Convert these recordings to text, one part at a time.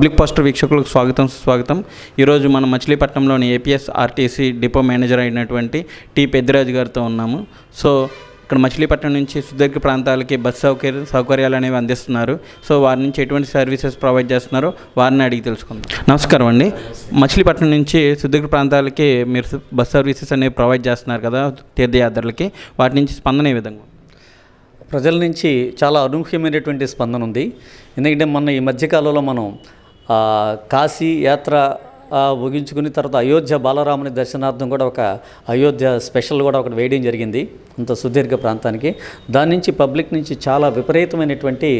Public poster వీక్షకులకు స్వాగతం స్వాగతం ఈరోజు మనం మచిలీపట్నంలోని ఏపీఎస్ ఆర్టీసీ డిపో మేనేజర్ అయినటువంటి టి పెద్దిరాజు గారితో ఉన్నాము. సో ఇక్కడ మచిలీపట్నం నుంచి సుదీర్ఘ ప్రాంతాలకి బస్ సౌకర్య సౌకర్యాలు అనేవి అందిస్తున్నారు. సో వారి నుంచి ఎటువంటి సర్వీసెస్ ప్రొవైడ్ చేస్తున్నారో వారిని అడిగి తెలుసుకుందాం. నమస్కారం అండి. మచిలీపట్నం నుంచి సుదీర్ఘ ప్రాంతాలకి మీరు బస్ సర్వీసెస్ అనేవి ప్రొవైడ్ చేస్తున్నారు కదా తీర్థయాత్రలకి. వాటి నుంచి స్పందన ఏ విధంగా ప్రజల నుంచి చాలా అనూహ్యమైనటువంటి స్పందన ఉంది. ఎందుకంటే మొన్న ఈ మధ్యకాలంలో మనం కాశీ యాత్ర ముగించుకుని తర్వాత అయోధ్య బాలరాముని దర్శనార్థం కూడా ఒక అయోధ్య స్పెషల్ కూడా ఒకటి వేయడం జరిగింది అంత సుదీర్ఘ ప్రాంతానికి. దాని నుంచి పబ్లిక్ నుంచి చాలా విపరీతమైనటువంటి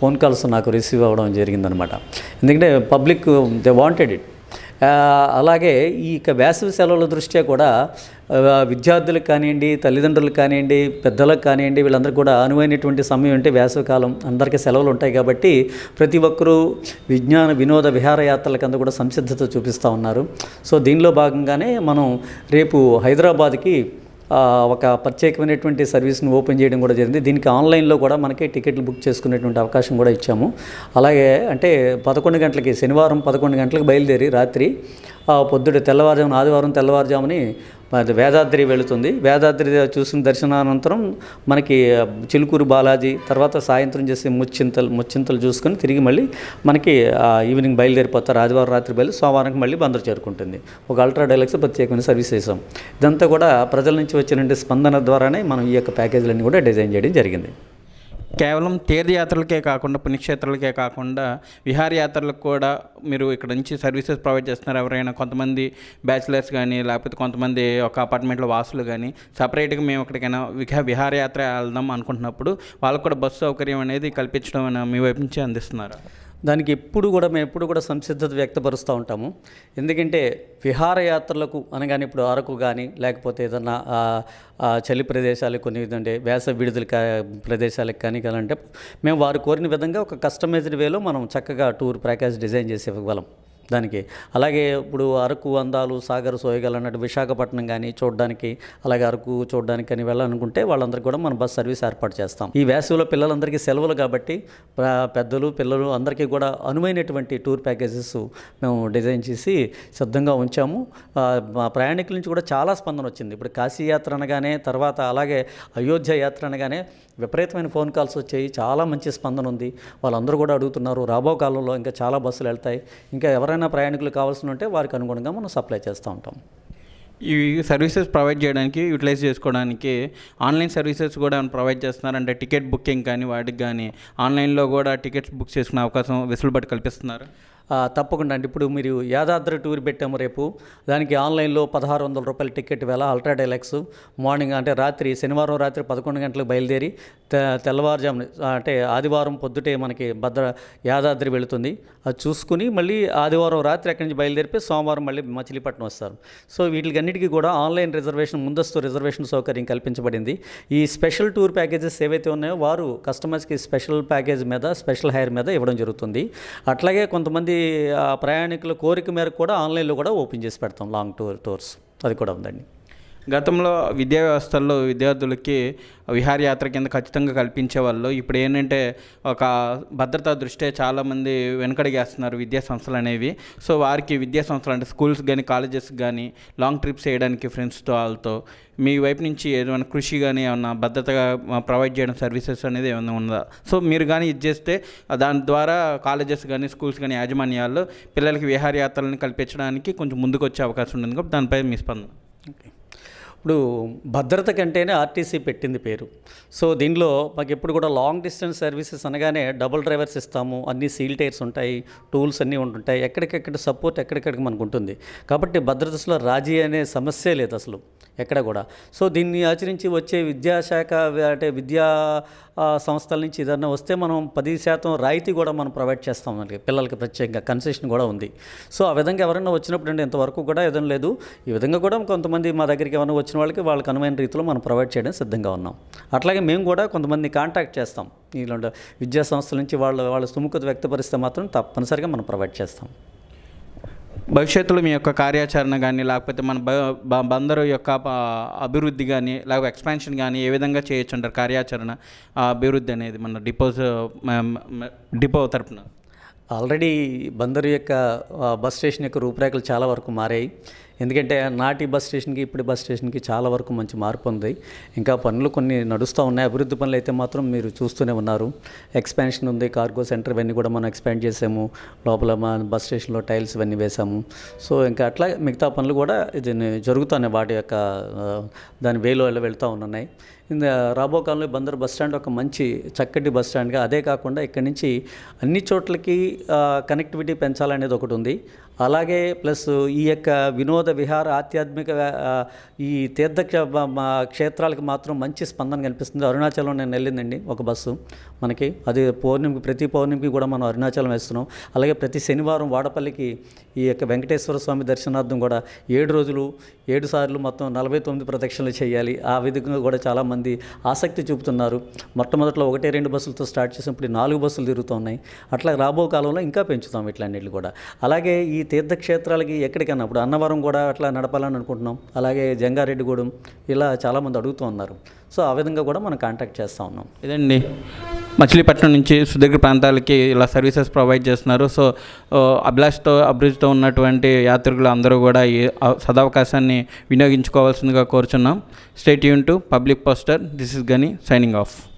ఫోన్ కాల్స్ నాకు రిసీవ్ అవ్వడం జరిగిందనమాట. ఎందుకంటే పబ్లిక్ దే వాంటెడ్ ఇట్. అలాగే ఈ వేసవి సెలవుల దృష్ట్యా కూడా విద్యార్థులకు కానివ్వండి తల్లిదండ్రులకు కానివ్వండి పెద్దలకు కానివ్వండి వీళ్ళందరికీ కూడా అనువైనటువంటి సమయం అంటే వేసవికాలం అందరికీ సెలవులు ఉంటాయి కాబట్టి ప్రతి ఒక్కరూ విజ్ఞాన వినోద విహారయాత్రలకు అంతా కూడా సంసిద్ధత చూపిస్తూ ఉన్నారు. సో దీనిలో భాగంగానే మనం రేపు హైదరాబాద్కి ఒక ప్రత్యేకమైనటువంటి సర్వీస్ని ఓపెన్ చేయడం కూడా జరిగింది. దీనికి ఆన్లైన్లో కూడా మనకి టికెట్లు బుక్ చేసుకునేటువంటి అవకాశం కూడా ఇచ్చాము. అలాగే అంటే పదకొండు గంటలకి శనివారం పదకొండు గంటలకు బయలుదేరి రాత్రి పొద్దుట తెల్లవారుజామున ఆదివారం తెల్లవారుజాముని వేదాద్రి వెళుతుంది. వేదాద్రి చూసిన దర్శనానంతరం మనకి చిలుకూరు బాలాజీ తర్వాత సాయంత్రం చేసే ముచ్చింతలు ముచ్చింతలు చూసుకొని తిరిగి మళ్ళీ మనకి ఈవినింగ్ బయలుదేరిపోతారు. ఆదివారం రాత్రి బయలు సోమవారంకి మళ్ళీ బందరు చేరుకుంటుంది. ఒక అల్ట్రా డైలక్స్ ప్రత్యేకమైన సర్వీస్ చేసాం ఇదంతా కూడా ప్రజల నుంచి వచ్చిన స్పందన ద్వారానే మనం ఈ యొక్క ప్యాకేజీలన్నీ కూడా డిజైన్ చేయడం జరిగింది. కేవలం తీర్థయాత్రలకే కాకుండా పుణ్యక్షేత్రాలకే కాకుండా విహారయాత్రలకు కూడా మీరు ఇక్కడ నుంచి సర్వీసెస్ ప్రొవైడ్ చేస్తున్నారు ఎవరైనా కొంతమంది బ్యాచిలర్స్ కానీ లేకపోతే కొంతమంది ఒక అపార్ట్మెంట్లో వాసులు కానీ సపరేట్గా మేము ఎక్కడికైనా విహా విహారయాత్ర వెళ్దాం అనుకుంటున్నప్పుడు వాళ్ళకు కూడా బస్సు సౌకర్యం అనేది కల్పించడం మీ వైపు నుంచి అందిస్తున్నారు? దానికి ఎప్పుడు కూడా మేము ఎప్పుడు కూడా సంసిద్ధత వ్యక్తపరుస్తూ ఉంటాము. ఎందుకంటే విహారయాత్రలకు అనగానే ఇప్పుడు అరకు కానీ లేకపోతే ఏదన్నా చలి ప్రదేశాలకు కొన్ని ఏంటంటే వేసవి విడుదల కా- ప్రదేశాలకు కానీ అంటే మేము వారు కోరిన విధంగా ఒక కస్టమైజ్డ్ వేలో మనం చక్కగా టూర్ ప్యాకేజ్ డిజైన్ చేసి ఇవ్వగలం. దానికి. అలాగే ఇప్పుడు అరకు అందాలు సాగర్ సోయగల్ అన్నట్టు విశాఖపట్నం కానీ చూడడానికి అలాగే అరకు చూడడానికి కానీ వెళ్ళాలనుకుంటే వాళ్ళందరికీ కూడా మనం బస్ సర్వీస్ ఏర్పాటు చేస్తాం. ఈ వేసవిలో పిల్లలందరికీ సెలవులు కాబట్టి పెద్దలు పిల్లలు అందరికీ కూడా అనువైనటువంటి టూర్ ప్యాకేజెస్ మేము డిజైన్ చేసి సిద్ధంగా ఉంచాము. మా ప్రయాణికుల నుంచి కూడా చాలా స్పందన వచ్చింది. ఇప్పుడు కాశీ యాత్ర అనగానే తర్వాత అలాగే అయోధ్య యాత్ర అనగానే విపరీతమైన ఫోన్ కాల్స్ వచ్చాయి. చాలా మంచి స్పందన ఉంది. వాళ్ళందరూ కూడా అడుగుతున్నారు రాబో కాలంలో ఇంకా చాలా బస్సులు వెళ్తాయి. ఇంకా ఎవరైనా ప్రయాణికులు కావాల్సి ఉంటే వారికి అనుగుణంగా మనం సప్లై చేస్తూ ఉంటాం. ఈ సర్వీసెస్ ప్రొవైడ్ చేయడానికి యూటిలైజ్ చేసుకోవడానికి ఆన్లైన్ సర్వీసెస్ కూడా ప్రొవైడ్ చేస్తున్నారు. అంటే టికెట్ బుకింగ్ కానీ వాటికి కానీ ఆన్లైన్లో కూడా టికెట్స్ బుక్ చేసుకునే అవకాశం వెసులుబాటు కల్పిస్తున్నారు. తప్పకుండా అండి. ఇప్పుడు మీరు యాదాద్రి టూర్ పెట్టాము రేపు. దానికి ఆన్లైన్లో పదహారు వందల రూపాయల టికెట్ వేళ అల్ట్రా డైలాక్స్ మార్నింగ్ అంటే రాత్రి శనివారం రాత్రి పదకొండు గంటలకు బయలుదేరి తెల్లవారుజామున అంటే ఆదివారం పొద్దుటే మనకి భద్ర యాదాద్రి వెళుతుంది. అది చూసుకుని మళ్ళీ ఆదివారం రాత్రి అక్కడి నుంచి బయలుదేరిపి సోమవారం మళ్ళీ మచిలీపట్నం వస్తారు. సో వీటికన్నిటికీ కూడా ఆన్లైన్ రిజర్వేషన్ ముందస్తు రిజర్వేషన్ సౌకర్యం కల్పించబడింది. ఈ స్పెషల్ టూర్ ప్యాకేజెస్ ఏవైతే ఉన్నాయో వారు కస్టమర్స్కి స్పెషల్ ప్యాకేజ్ మీద స్పెషల్ హైర్ మీద ఇవ్వడం జరుగుతుంది. అట్లాగే కొంతమంది ప్రయాణికుల కోరిక మేరకు కూడా ఆన్లైన్లో కూడా ఓపెన్ చేసి పెడతాం లాంగ్ టూర్ టూర్స్. అది కూడా ఉందండి. గతంలో విద్యా వ్యవస్థల్లో విద్యార్థులకి విహారయాత్ర కింద ఖచ్చితంగా కల్పించే వాళ్ళు ఇప్పుడు ఏంటంటే ఒక భద్రతా దృష్ట్యా చాలామంది వెనకడిగేస్తున్నారు విద్యా సంస్థలు అనేవి. సో వారికి విద్యా సంస్థలు అంటే స్కూల్స్ కానీ కాలేజెస్ కానీ లాంగ్ ట్రిప్స్ చేయడానికి ఫ్రెండ్స్తో వాళ్ళతో మీ వైపు నుంచి ఏమైనా కృషి కానీ ఏమన్నా భద్రతగా ప్రొవైడ్ చేయడం సర్వీసెస్ అనేది ఏమైనా ఉందా? సో మీరు కానీ ఇది చేస్తే దాని ద్వారా కాలేజెస్ కానీ స్కూల్స్ కానీ యాజమాన్యాల్లో పిల్లలకి విహారయాత్రలను కల్పించడానికి కొంచెం ముందుకు వచ్చే అవకాశం ఉంటుంది. కాబట్టి దానిపై మీ స్పందన. ఇప్పుడు భద్రత కంటేనే ఆర్టీసీ పెట్టింది పేరు. సో దీనిలో మాకు ఎప్పుడు కూడా లాంగ్ డిస్టెన్స్ సర్వీసెస్ అనగానే డబుల్ డ్రైవర్స్ ఇస్తాము అన్ని సీల్ టైర్స్ ఉంటాయి టూల్స్ అన్నీ ఉంటుంటాయి ఎక్కడికెక్కడ సపోర్ట్ ఎక్కడికెక్కడికి మనకు ఉంటుంది. కాబట్టి భద్రతలో రాజీ అనే సమస్య లేదు అసలు ఎక్కడ కూడా. సో దీన్ని ఆచరించి వచ్చే విద్యాశాఖ అంటే విద్యా సంస్థల నుంచి ఏదన్నా వస్తే మనం పది శాతం రాయితీ కూడా మనం ప్రొవైడ్ చేస్తాం మనకి పిల్లలకి ప్రత్యేకంగా కన్సెషన్ కూడా ఉంది. సో ఆ విధంగా ఎవరైనా వచ్చినప్పుడు అంటే ఇంతవరకు కూడా ఏదైనా లేదు. ఈ విధంగా కూడా కొంతమంది మా దగ్గరికి ఏమైనా వచ్చి వచ్చిన వాళ్ళకి వాళ్ళకి అనువైన రీతిలో మనం ప్రొవైడ్ చేయడం సిద్ధంగా ఉన్నాం. అట్లాగే మేము కూడా కొంతమంది కాంటాక్ట్ చేస్తాం. ఇలాంటి విద్యా సంస్థల నుంచి వాళ్ళ వాళ్ళ సుముఖత వ్యక్తపరిస్తే మాత్రం తప్పనిసరిగా మనం ప్రొవైడ్ చేస్తాం. భవిష్యత్తులో మీ యొక్క కార్యాచరణ కానీ లేకపోతే మన బందరు యొక్క అభివృద్ధి కానీ లేకపోతే ఎక్స్పాన్షన్ కానీ ఏ విధంగా చేయొచ్చు అంటారు? కార్యాచరణ ఆ అభివృద్ధి అనేది మన మ- డిపో తరపున. ఆల్రెడీ బందరు యొక్క బస్ స్టేషన్ యొక్క రూపురేఖలు చాలా వరకు మారాయి. ఎందుకంటే నాటి బస్ స్టేషన్కి ఇప్పుడు బస్ స్టేషన్కి చాలా వరకు మంచి మార్పు ఉంది. ఇంకా పనులు కొన్ని నడుస్తూ ఉన్నాయి. అభివృద్ధి పనులు అయితే మాత్రం మీరు చూస్తూనే ఉన్నారు. ఎక్స్పాన్షన్ ఉంది. కార్గో సెంటర్ ఇవన్నీ కూడా మనం ఎక్స్పాండ్ చేసాము. లోపల మా బస్ స్టేషన్లో టైల్స్ ఇవన్నీ వేసాము. సో ఇంకా అట్లా మిగతా పనులు కూడా ఇది జరుగుతున్నాయి. వాటి యొక్క దాని వేలో వెళ్తూ ఉన్నాయి. రాబో కాలంలో బందర్ బస్ స్టాండ్ ఒక మంచి చక్కటి బస్ స్టాండ్గా అదే కాకుండా ఇక్కడి నుంచి అన్ని చోట్లకి కనెక్టివిటీ పెంచాలనేది ఒకటి ఉంది. అలాగే ప్లస్ ఈ యొక్క వినోద విహార ఆధ్యాత్మిక ఈ తీర్థ క్షేత్రాలకు మాత్రం మంచి స్పందన కనిపిస్తుంది. అరుణాచలం నేను వెళ్ళిందండి ఒక బస్సు మనకి. అది పౌర్ణమికి ప్రతి పౌర్ణమికి కూడా మనం అరుణాచలం వేస్తున్నాం. అలాగే ప్రతి శనివారం వాడపల్లికి ఈ యొక్క వెంకటేశ్వర స్వామి దర్శనార్థం కూడా ఏడు రోజులు ఏడు సార్లు మొత్తం నలభై తొమ్మిది ప్రదక్షిణలు చేయాలి. ఆ విధంగా కూడా చాలామంది ఆసక్తి చూపుతున్నారు. మొట్టమొదట్లో ఒకటే రెండు బస్సులతో స్టార్ట్ చేసినప్పుడు నాలుగు బస్సులు తిరుగుతున్నాయి అట్లా రాబో కాలంలో ఇంకా పెంచుతాం ఇట్లాంటివి కూడా. అలాగే ఈ తీర్థక్షేత్రాలకి ఎక్కడికైనా ఇప్పుడు అన్నవరం కూడా అట్లా నడపాలని అనుకుంటున్నాం. అలాగే జంగారెడ్డిగూడెం ఇలా చాలామంది అడుగుతూ ఉన్నారు. సో ఆ విధంగా కూడా మనం కాంటాక్ట్ చేస్తూ ఉన్నాం. ఇదండి. మచిలీపట్నం నుంచి సుదీర్ఘ ప్రాంతాలకి ఇలా సర్వీసెస్ ప్రొవైడ్ చేస్తున్నారు. సో అభిలాష్తో అభిరుచితో ఉన్నటువంటి యాత్రికులు అందరూ కూడా ఈ అవ- సదవకాశాన్ని వినియోగించుకోవాల్సిందిగా కోరుచున్నాం. State Yoon to public poster this is Gani signing off